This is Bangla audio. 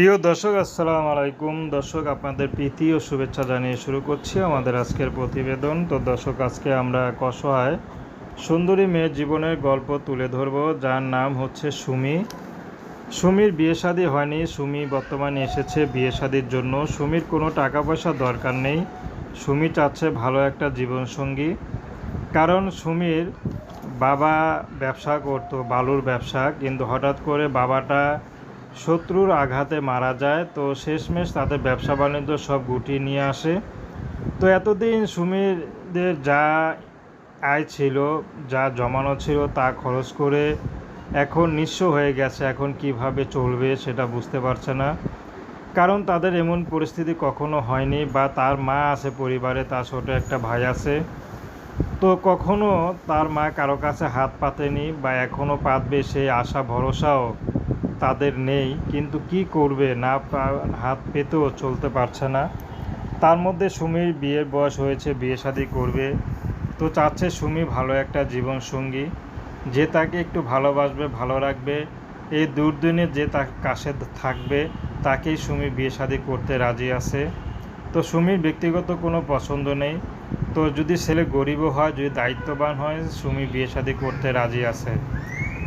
প্রিয় দর্শক, আসসালাম আলাইকুম। দর্শক, আপনাদের প্রীতি ও শুভেচ্ছা জানিয়ে শুরু করছি আমাদের আজকের প্রতিবেদন। তো দর্শক, আজকে আমরা এক অসহায় সুন্দরী মেয়ের জীবনের গল্প তুলে ধরব, যার নাম হচ্ছে সুমি। সুমির বিয়ে শাদী হয়নি, সুমি বর্তমানে এসেছে বিয়ে শাদির জন্য। সুমির কোনো টাকা পয়সা দরকার নেই। সুমি চাচ্ছে ভালো একটা জীবনসঙ্গী। কারণ সুমির বাবা ব্যবসা করতো, বালুর ব্যবসা। কিন্তু হঠাৎ করে বাবাটা শত্রুর আঘাতে মারা যায়, তো শেষমেশ তাদের ব্যবসা বাণিজ্য সব গুটিয়ে নিয়ে আসে। তো এতদিন সুমিরদের যা আয় ছিল, যা জমানো ছিল তা খরচ করে এখন নিঃস্ব হয়ে গেছে। এখন কীভাবে চলবে সেটা বুঝতে পারছে না। কারণ তাদের এমন পরিস্থিতি কখনো হয়নি বা তার মা আছে পরিবারে, তার ছোট একটা ভাই আছে। তো কখনো তার মা কারও কাছে হাত পাতেনি বা এখনও পাতবে সেই আশা, ভরসাও তাদের নেই, কিন্তু কি করবে? না হাত পেতেও চলতে পারছে না। তার মধ্যে সুমির বিয়ের বয়স হয়েছে, বিয়ে শাদী করবে। তো চাচ্ছে সুমি ভালো একটা জীবনসঙ্গী, যে তাকে একটু ভালোবাসবে, ভালো রাখবে। এই দুর্দিনে যে তার কাছে থাকবে, তাকেই সুমি বিয়ে শাদী করতে রাজি আছে। তো সুমির ব্যক্তিগত কোনো পছন্দ নেই। তো যদি ছেলে গরিবও হয়, যদি দায়িত্ববান হয়, সুমি বিয়ে শাদী করতে রাজি আছে।